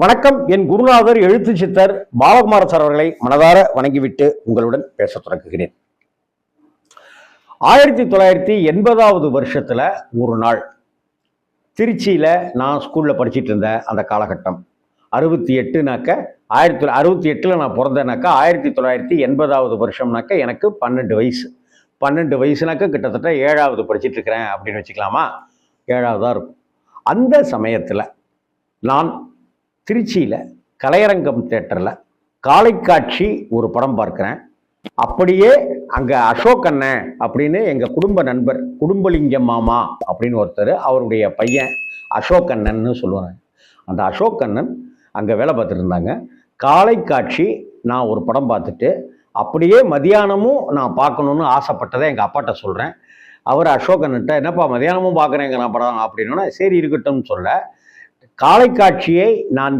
வணக்கம். என் குருநாதர் எழுத்து சித்தர் பாலகுமார சார் அவர்களை மனதார வணங்கிவிட்டு உங்களுடன் பேச தொடங்குகிறேன். ஆயிரத்தி தொள்ளாயிரத்தி எண்பதாவது வருஷத்துல ஒரு நாள் திருச்சியில நான் ஸ்கூல்ல படிச்சிட்டு இருந்த அந்த காலகட்டம். அறுபத்தி எட்டுனாக்க ஆயிரத்தி அறுபத்தி எட்டில் நான் பிறந்தேனாக்கா ஆயிரத்தி தொள்ளாயிரத்தி எண்பதாவது வருஷம்னாக்க எனக்கு பன்னெண்டு வயசு. பன்னெண்டு வயசுனாக்க கிட்டத்தட்ட ஏழாவது படிச்சிட்டு இருக்கிறேன் அப்படின்னு வச்சுக்கலாமா? ஏழாவதாக இருக்கும். அந்த சமயத்தில் நான் திருச்சியில் கலையரங்கம் தேட்டரில் காலைக்காட்சி ஒரு படம் பார்க்குறேன். அப்படியே அங்கே அசோக் அண்ணன் அப்படின்னு எங்கள் குடும்ப நண்பர் குடும்பலிங்கம் மாமா அப்படின்னு ஒருத்தர் அவருடைய பையன் அசோக் அண்ணன்னு சொல்லுவாங்க. அந்த அசோக் அண்ணன் அங்கே வேலை பார்த்துட்டு இருந்தாங்க. காலைக்காட்சி நான் ஒரு படம் பார்த்துட்டு அப்படியே மதியானமும் நான் பார்க்கணுன்னு ஆசைப்பட்டதை எங்கள் அப்பாட்ட சொல்கிறேன் அவர் அசோக் அண்ணன்ட்ட என்னப்பா மதியானமும் பார்க்குறேங்க நான் படம் அப்படின்னா சரி இருக்கட்டும்னு சொல்ல. காலைக்காட்சியை நான்